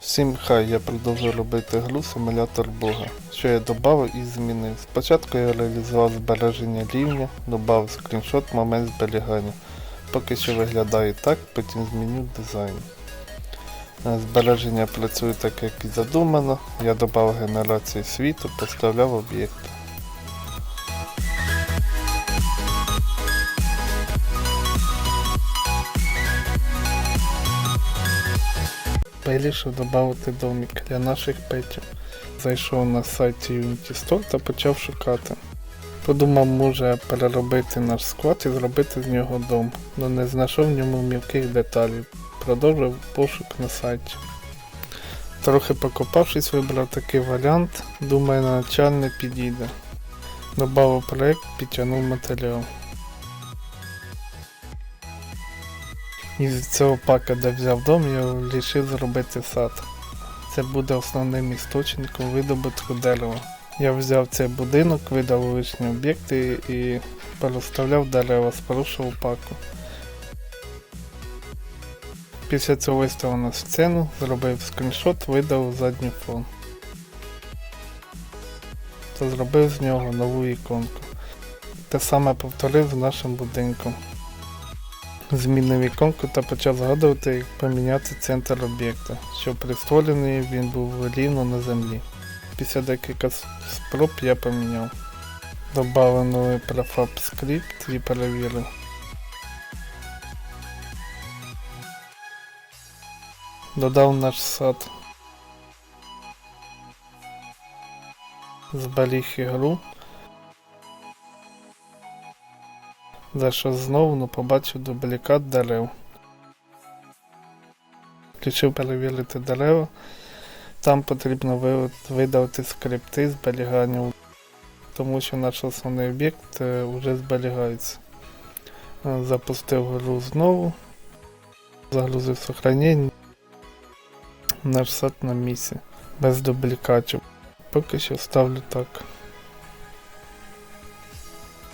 Всім хай я продовжую робити гру симулятор Бога, що я додав і змінив. Спочатку я реалізував збереження рівня, додав скріншот момент зберігання. Поки що виглядає так, потім зміню дизайн. Е, Збереження працює так, як і задумано. Я додав генерацію світу, поставляв об'єкти. Вирішив додати домик для наших петів. Зайшов на сайті Unity Store та почав шукати. Подумав, може переробити наш склад і зробити з нього дом, але не знайшов в ньому мілких деталей. Продовжив пошук на сайті. Трохи покопавшись, вибрав такий варіант, думаю, на начальне підійде. Добавив проект, підтягнув матеріал. Із цього пака, де взяв дом, я вирішив зробити сад. Це буде основним істочником видобутку дерева. Я взяв цей будинок, видав лишні об'єкти і переставляв дерева з порушого паку. Після цього виставив на сцену, зробив скріншот, видав задній фон. Та зробив з нього нову іконку. Те саме повторив з нашим будинком. Змінив іконку та почав згадувати, як поміняти центр об'єкта, щоб при створенні він був рівно на землі. Після декілька спроб я поміняв. Добавив новий prefab скрипт і перевірив. Додав наш сад. Зберіг ігру. Зайшов знову, но побачив дублікат дерев. Включив перевірити дерева. Там потрібно ви- видати скрипти зберігання, тому що наш основний об'єкт е, вже зберігається. Е, Запустив гру знову, загрузив сохранення. Наш сад на місці, без дублікатів. Поки що ставлю так.